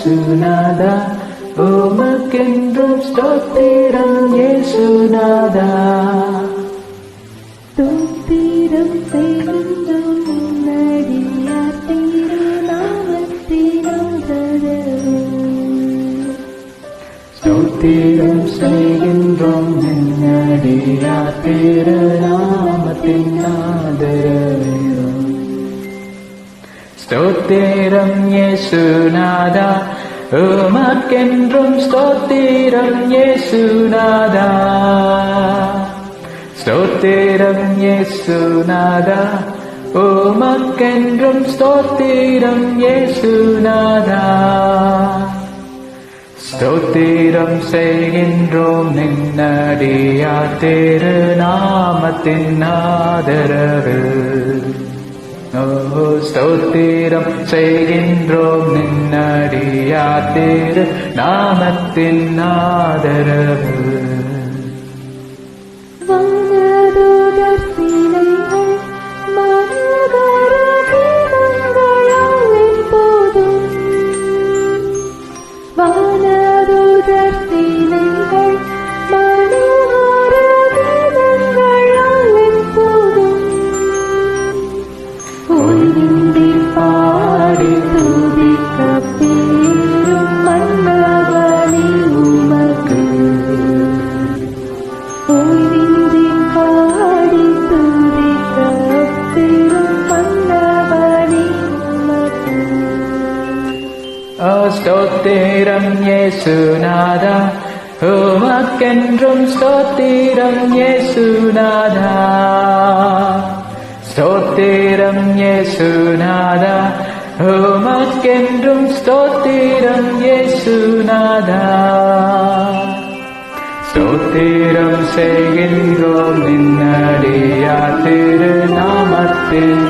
ஸ்தோத்திரம் இயேசுநாதா உமக்கென்றும் ஸ்தோத்திரம் இயேசுநாதா ஸ்தோத்திரம் செய்கின்றோம் உன்னடியார் திருநாமத்தினம் தரவும் ஸ்தோத்திரம் செய்கின்றோம் உமக்கென்றும் ஸ்தோத்திரம் ஏசுநாதா ஸ்தோத்திரம் ஏசுநாதா உமக்கென்றும் ஸ்தோத்திரம் ஏசுநாதா ஸ்தோத்திரம் செய்கின்றோம் நின்னடியா திருநாமத்தின் ஆதரவு. ஸ்தோத்திரம் செய்கின்றோம் நின்னடியா திரு நாமத்தின் ஆதரவு. ஸ்தோத்திரம் ஏசுநாதா உமக்கென்றும் ஸ்தோத்திரம் ஏசுநாதா ஸ்தோத்திரம் ஏசுநாதா உமக்கென்றும் ஸ்தோத்திரம் ஏசுநாதா ஸ்தோத்திரம் செய்கின்றோம். நின்னடியா திருநாமத்தில்.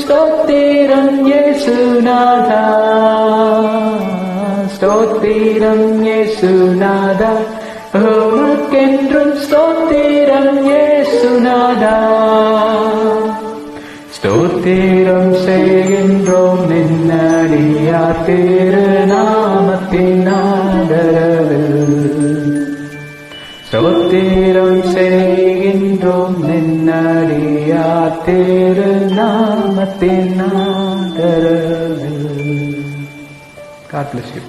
ஸ்தோத்திரம் இயேசுநாதா. ஸ்தோத்திரம் இயேசுநாதா. ஸ்தோத்திரம் உமக்கென்றும் ஸ்தோத்திரம் இயேசுநாதா. ஸ்தோத்திரம் செய்கின்றோம் நின்னடியா திருநாமத்தின் ஆதரவில் ஸ்தோத்திரம் செய்கின்றோம் நின்னடியா திருநாமத்தின் ஆதரவில் God bless you.